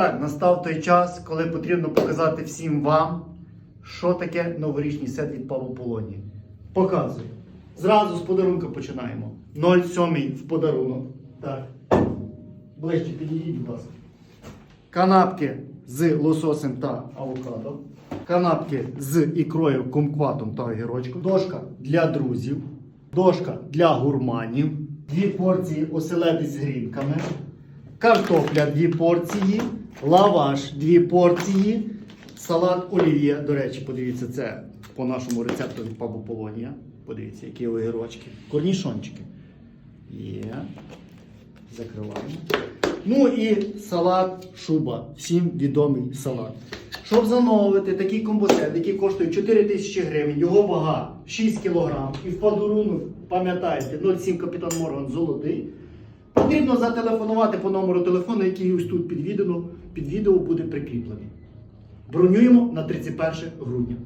так, настав той час, коли потрібно показати всім вам, що таке новорічний сет від Павло Полонії. Показую. Зразу з подарунка починаємо. 0,7 в подарунок. Так. Ближче підійдіть, будь ласка. Канапки з лососем та авокадо. Канапки з ікрою, кумкватом та огірочком. Дошка для друзів. Дошка для гурманів. Дві порції оселедець з грінками. Картопля дві порції. Лаваш дві порції. Салат олів'є. До речі, подивіться, це по нашому рецепту від Пабу Полонія. Подивіться, які огірочки. Корнішончики. Є. Закриваємо. Ну і салат шуба. Всім відомий салат. Щоб замовити такий комбосет, який коштує 4 тисячі гривень, його вага 6 кг. І в подарунок, пам'ятаєте, 07 Капітан Морган золотий. Потрібно зателефонувати по номеру телефону, який ось тут під відео, під відео буде прикріплений. Бронюємо на 31 грудня.